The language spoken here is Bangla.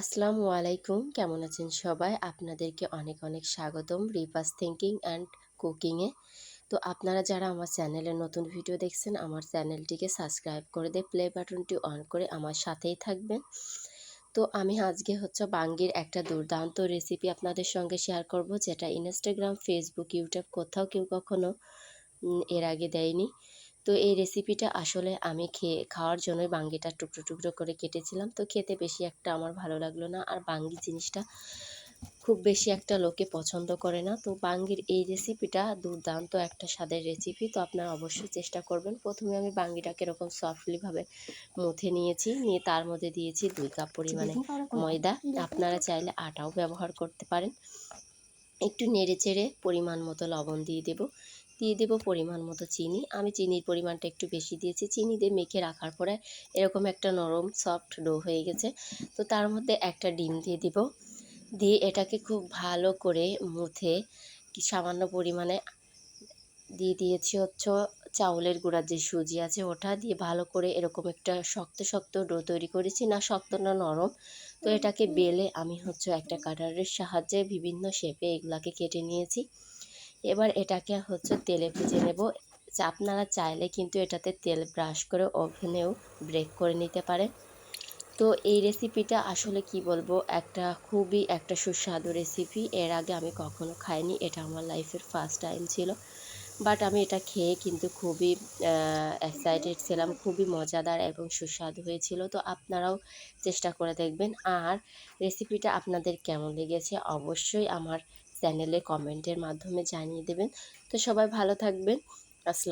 আসসালামু আলাইকুম। কেমন আছেন সবাই? আপনাদেরকে অনেক অনেক স্বাগতম রিপাস থিঙ্কিং অ্যান্ড কুকিংয়ে। তো আপনারা যারা আমার চ্যানেলে নতুন ভিডিও দেখছেন, আমার চ্যানেলটিকে সাবস্ক্রাইব করে দিয়ে প্লে বাটনটি অন করে আমার সাথেই থাকবেন। তো আমি আজকে হচ্ছে বাঙ্গির একটা দুর্দান্ত রেসিপি আপনাদের সঙ্গে শেয়ার করব, যেটা ইনস্টাগ্রাম, ফেসবুক, ইউটিউব কোথাও কেউ কখনো এর আগে দেয়নি। তো এই রেসিপিটা আসলে আমি খেয়ে খাওয়ার জন্যই বাঙ্গিটা টুকরো টুকরো করে কেটেছিলাম। তো খেতে বেশি একটা আমার ভালো লাগল না। আর বাঙ্গি জিনিসটা খুব বেশি একটা লোকে পছন্দ করে না। তো বাঙ্গির এই রেসিপিটা দুর্দান্ত একটা স্বাদের রেসিপি তো আপনারা অবশ্যই চেষ্টা করবেন। প্রথমে আমি বাঙ্গিটাকে এরকম সফটলিভাবে মুথে নিয়েছি। নিয়ে তার মধ্যে দিয়েছি দুই কাপ পরিমাণে ময়দা। আপনারা চাইলে আটাও ব্যবহার করতে পারেন। একটু নেড়ে চেড়ে পরিমাণ মতো লবণ দিয়ে দেব। দিয়ে দেব পরিমাণ মতো চিনি। আমি চিনির পরিমাণটা একটু বেশি দিয়েছি। চিনি দিয়ে মেখে রাখার পরে এরকম একটা নরম সফট ডো হয়ে গেছে। তো তার মধ্যে একটা ডিম দিয়ে দিব। দিয়ে এটাকে খুব ভালো করে মুথে সামান্য পরিমাণে দিয়ে দিয়েছি হচ্ছে চাউলের গুঁড়ার যে সুজি আছে ওটা দিয়ে ভালো করে এরকম একটা শক্ত শক্ত ডো তৈরি করেছি। না শক্ত, না নরম। তো এটাকে বেলে আমি হচ্ছে একটা কাটারের সাহায্যে বিভিন্ন শেপে এগুলাকে কেটে নিয়েছি। এবার এটাকে হচ্ছে তেলে ভেজে নেব। আপনারা চাইলে কিন্তু এটাতে তেল ব্রাশ করে ওভেনেও ব্রেক করে নিতে পারেন। তো এই রেসিপিটা আসলে কি বলব, একটা খুবই একটা সুস্বাদু রেসিপি এর আগে আমি কখনো খাইনি, এটা আমার লাইফের ফার্স্ট টাইম ছিল। বাট আমি এটা খেয়ে কিন্তু খুবই এক্সাইটেড ছিলাম, খুবই মজাদার এবং সুস্বাদু হয়েছিল। তো আপনারাও চেষ্টা করে দেখবেন। আর রেসিপিটা আপনাদের কেমন লেগেছে? অবশ্যই আমার চ্যানেলে কমেন্টের মাধ্যমে জানিয়ে দেবেন। তো সবাই ভালো থাকবেন। আসসালাম